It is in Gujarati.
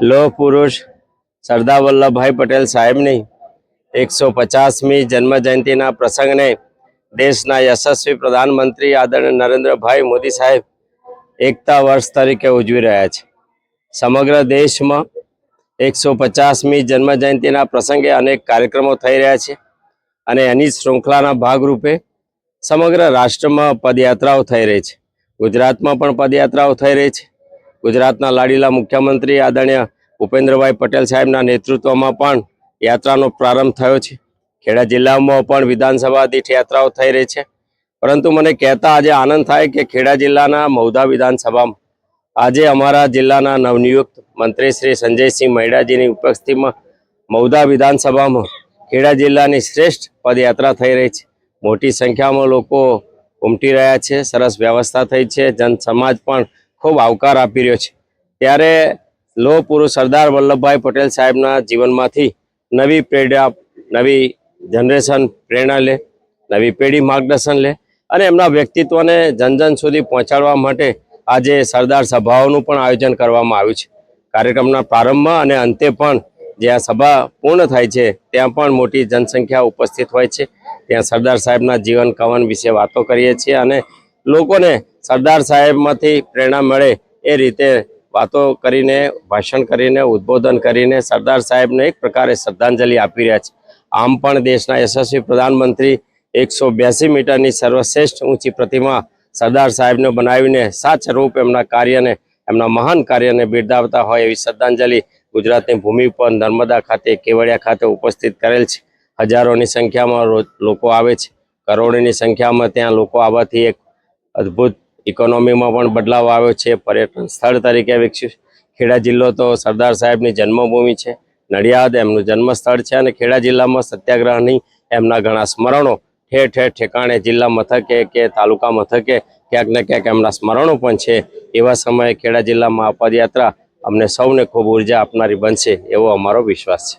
લોહ પુરુષ, સરદાર વલ્લભભાઈ પટેલ સાહેબની એકસો પચાસમી જન્મ જયંતિના પ્રસંગને દેશના યશસ્વી પ્રધાનમંત્રી આદરણીય નરેન્દ્રભાઈ મોદી સાહેબ એકતા વર્ષ તરીકે ઉજવી રહ્યા છે. સમગ્ર દેશમાં એકસો પચાસમી જન્મ જયંતિના પ્રસંગે અનેક કાર્યક્રમો થઈ રહ્યા છે અને એની શૃંખલાના ભાગરૂપે સમગ્ર રાષ્ટ્રમાં પદયાત્રાઓ થઈ રહી છે. ગુજરાતમાં પણ પદયાત્રાઓ થઈ રહી છે. ગુજરાતના લાડીલા મુખ્યમંત્રી આદરણીય ભૂપેન્દ્રભાઈ પટેલ સાહેબના નેતૃત્વમાં પણ યાત્રાનો પ્રારંભ થયો છે. ખેડા જિલ્લામાં પણ વિધાનસભા દીઠ યાત્રાઓ થઈ રહી છે. પરંતુ મને કહેતા આજે આનંદ થાય કે ખેડા જિલ્લાના મૌધા વિધાનસભામાં આજે અમારા જિલ્લાના નવનિયુક્ત મંત્રી શ્રી સંજયસિંહ મહેડાજીની ઉપસ્થિતિમાં મૌધા વિધાનસભામાં ખેડા જિલ્લાની શ્રેષ્ઠ પદયાત્રા થઈ રહી છે. મોટી સંખ્યામાં લોકો ઉમટી રહ્યા છે. સરસ વ્યવસ્થા થઈ છે. જન સમાજ પણ ખૂબ આવકાર આપી રહ્યો છે. ત્યારે લોહ પુરુષ સરદાર વલ્લભભાઈ પટેલ સાહેબના જીવનમાંથી નવી પ્રેરણા, નવી જનરેશન પ્રેરણા લે, નવી પેઢી માર્ગદર્શન લે અને એમના વ્યક્તિત્વને જન જન સુધી પહોંચાડવા માટે આજે સરદાર સભાઓનું પણ આયોજન કરવામાં આવ્યું છે. કાર્યક્રમના પ્રારંભમાં અને અંતે પણ જ્યાં સભા પૂર્ણ થાય છે, ત્યાં પણ મોટી જનસંખ્યા ઉપસ્થિત હોય છે. ત્યાં સરદાર સાહેબના જીવન કવન વિશે વાતો કરીએ છીએ અને લોકોને સરદાર સાહેબમાંથી પ્રેરણા મળે એ રીતે વાતો કરીને, ભાષણ કરીને, ઉદ્બોધન કરીને સરદાર સાહેબને એક પ્રકારે શ્રદ્ધાંજલિ આપી રહ્યા છે. આમ પણ દેશના યશસ્વી પ્રધાનમંત્રી એકસો બ્યાસી મીટરની સર્વશ્રેષ્ઠ ઊંચી પ્રતિમા સરદાર સાહેબને બનાવીને સાચરૂપ એમના કાર્યને, એમના મહાન કાર્યને બિરદાવતા હોય એવી શ્રદ્ધાંજલિ ગુજરાતની ભૂમિ પર નર્મદા ખાતે, કેવડિયા ખાતે ઉપસ્થિત કરેલ છે. હજારોની સંખ્યામાં લોકો આવે છે. કરોડોની સંખ્યામાં ત્યાં લોકો આવવાથી એક અદ્ભુત ઇકોનોમીમાં પણ બદલાવ આવ્યો છે. પર્યટન સ્થળ તરીકે વિકસ્યું ખેડા જિલ્લો તો સરદાર સાહેબની જન્મભૂમિ છે. નડિયાદ એમનું જન્મસ્થળ છે અને ખેડા જિલ્લામાં સત્યાગ્રહની એમના ઘણા સ્મરણો ઠેર ઠેર ઠેકાણે જિલ્લા મથકે કે તાલુકા મથકે ક્યાંક ને ક્યાંક એમના સ્મરણો પણ છે. એવા સમયે ખેડા જિલ્લામાં આ પદયાત્રા અમને સૌને ખૂબ ઊર્જા આપનારી બનશે એવો અમારો વિશ્વાસ છે.